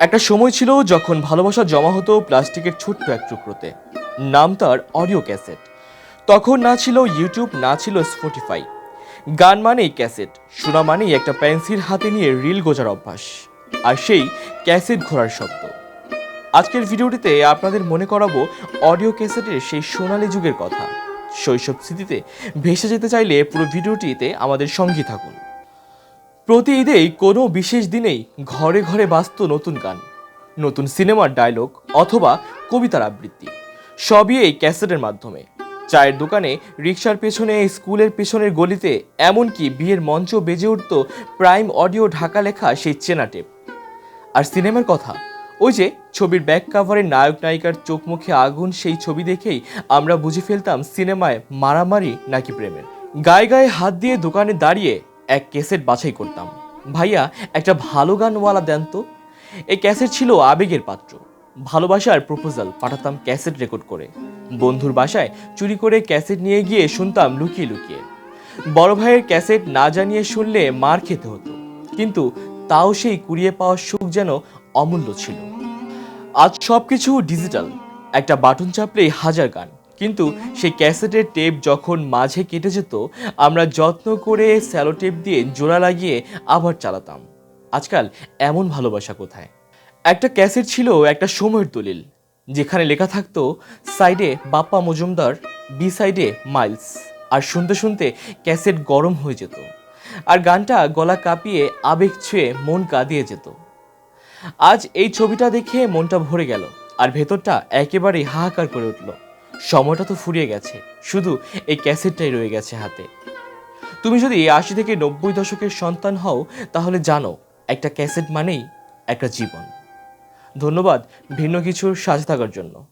একটা সময় ছিল যখন ভালোবাসা জমা হতো প্লাস্টিকের ছোট্ট এক টুকরোতে। নাম তার অডিও ক্যাসেট। তখন না ছিল ইউটিউব, না ছিল স্পটিফাই। গান মানেই ক্যাসেট, শোনা মানেই একটা পেন্সিল হাতে নিয়ে রিল গোজার অভ্যাস। আর সেই ক্যাসেট ঘোরার শব্দ। আজকের ভিডিওটিতে আপনাদের মনে করাবো অডিও ক্যাসেটের সেই সোনালী যুগের কথা। শৈশব স্মৃতিতে ভেসে যেতে চাইলে পুরো ভিডিওটিতে আমাদের সঙ্গী থাকুন। প্রতি ঈদেই কোনো বিশেষ দিনেই ঘরে ঘরে বাজত নতুন গান, নতুন সিনেমার ডায়লগ অথবা কবিতার আবৃত্তি। সবই এই ক্যাসেটের মাধ্যমে। চায়ের দোকানে, রিক্সার পেছনে, স্কুলের পেছনের গলিতে, এমনকি বিয়ের মঞ্চ বেজে উঠত প্রাইম অডিও ঢাকা লেখা সেই চেনা টেপ। আর সিনেমার কথা, ওই যে ছবির ব্যাক কাভারের নায়ক নায়িকার চোখ মুখে আগুন, সেই ছবি দেখেই আমরা বুঝে ফেলতাম সিনেমায় মারামারি নাকি প্রেমের। গায়ে গায়ে হাত দিয়ে দোকানে দাঁড়িয়ে এক ক্যাসেট বাছাই করতাম। ভাইয়া, একটা ভালো গানওয়ালা দেন তো। এই ক্যাসেট ছিল আবেগের পাত্র। ভালোবাসার প্রপোজাল, পাঠাতাম ক্যাসেট রেকর্ড করে। বন্ধুর বাসায় চুরি করে ক্যাসেট নিয়ে গিয়ে শুনতাম লুকিয়ে লুকিয়ে। বড় ভাইয়ের ক্যাসেট না জানিয়ে শুনলে মার খেতে হতো। কিন্তু তাও সেই কুড়িয়ে পাওয়ার সুখ যেন অমূল্য ছিল। আজ সব কিছু ডিজিটাল। একটা বাটন চাপলেই হাজার গান। কিন্তু সেই ক্যাসেটের টেপ যখন মাঝে কেটে যেত, আমরা যত্ন করে স্যালো টেপ দিয়ে জোড়া লাগিয়ে আবার চালাতাম। আজকাল এমন ভালোবাসা কোথায়? একটা ক্যাসেট ছিল একটা সময়ের দলিল, যেখানে লেখা থাকতো, সাইডে বাপ্পা মজুমদার বি সাইডে মাইলস। আর শুনতে শুনতে ক্যাসেট গরম হয়ে যেত, আর গানটা গলা কাঁপিয়ে আবেগ ছুঁয়ে মন কাঁদিয়ে যেত। আজ এই ছবিটা দেখে মনটা ভরে গেল, আর ভেতরটা একেবারেই হাহাকার করে উঠল। সময়টা তো ফুরিয়ে গেছে। শুধু এই ক্যাসেটটাই রয়ে গেছে হাতে। তুমি যদি আশি থেকে নব্বই দশকের সন্তান হও, তাহলে জানো, একটা ক্যাসেট মানেই একটা জীবন। ধন্যবাদ ভিন্ন কিছুর সাজে থাকার জন্য।